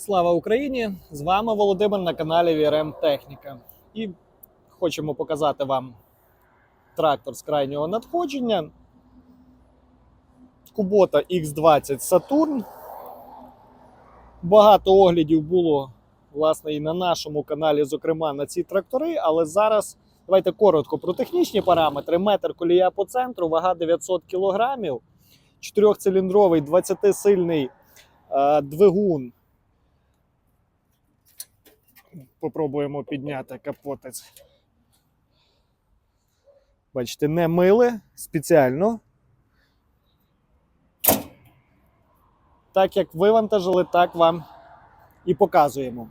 Слава Україні! З вами Володимир на каналі VRM Техніка. І хочемо показати вам трактор з крайнього надходження. Кубота X20 Saturn. Багато оглядів було власне і на нашому каналі, зокрема на ці трактори, але зараз давайте коротко про технічні параметри. Метр колія по центру, вага 900 кг, 4-циліндровий 20-сильний е, двигун. Попробуємо підняти капотець. Бачите, не мили спеціально. Так як вивантажили, так вам і показуємо.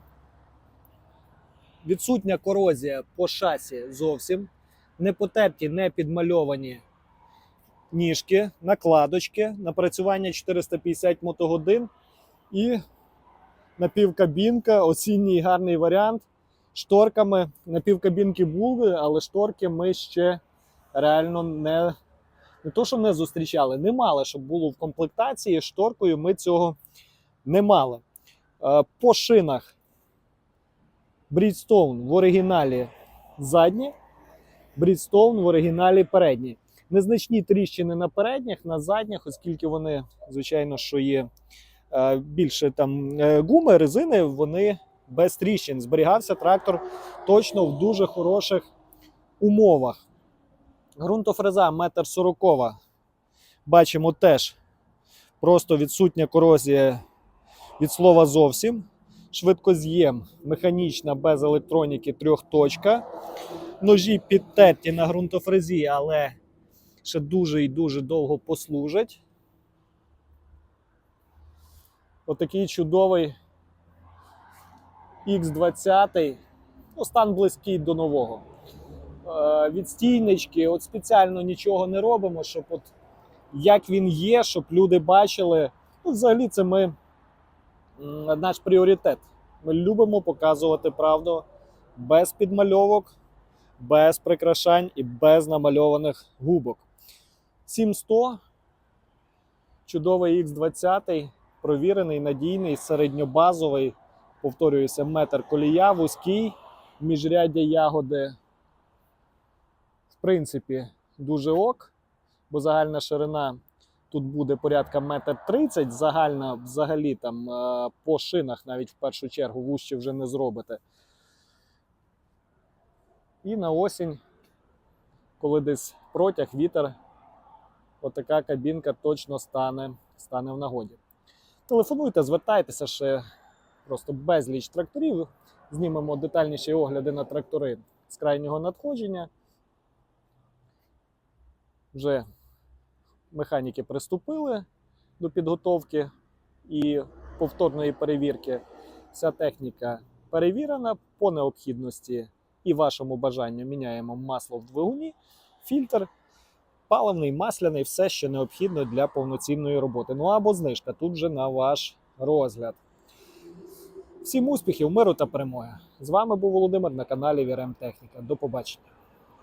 Відсутня корозія по шасі зовсім. Не потерті, не підмальовані ніжки, накладочки, напрацювання 450 мотогодин і напівкабінка, осінній гарний варіант. Шторками напівкабінки були, але шторки ми ще реально не, не то, що не зустрічали, не мали, щоб було в комплектації. Шторкою ми цього не мали. Е, По шинах Bridgestone в оригіналі задні, Bridgestone в оригіналі передні. Незначні тріщини на передніх, на задніх, оскільки вони, звичайно, що є більше там е, гуми, резини, вони без тріщин. Зберігався трактор точно в дуже хороших умовах. Ґрунтофреза 1,40 м. Бачимо теж просто відсутня корозія від слова зовсім. Швидкоз'єм механічна без електроніки трьохточка. Ножі підтерті на ґрунтофрезі, але ще дуже і дуже довго послужать. Отакий чудовий X20. Ну, стан близький до нового. Е, відстійнички, от спеціально нічого не робимо, щоб от як він є, щоб люди бачили. Ну, взагалі, це ми наш пріоритет. Ми любимо показувати правду без підмальовок, без прикрашань і без намальованих губок. 7100, чудовий X20, провірений, надійний, середньобазовий. Повторююся, метр колія, вузький, міжряддя ягоди. В принципі, дуже ок, бо загальна ширина тут буде порядка метр тридцять. Загальна взагалі там е, по шинах навіть в першу чергу вужче вже не зробите. І на осінь, коли десь протяг, вітер, отака кабінка точно стане, стане в нагоді. Телефонуйте, звертайтеся ще просто безліч тракторів. Знімемо детальніші огляди на трактори з крайнього надходження. Вже механіки приступили до підготовки і повторної перевірки. Вся техніка перевірена по необхідності і вашому бажанню міняємо масло в двигуні, фільтр, паливний, масляний, все, що необхідно для повноцінної роботи. Ну або знижка тут же на ваш розгляд. Всім успіхів, миру та перемоги! З вами був Володимир на каналі VRM Техніка. До побачення.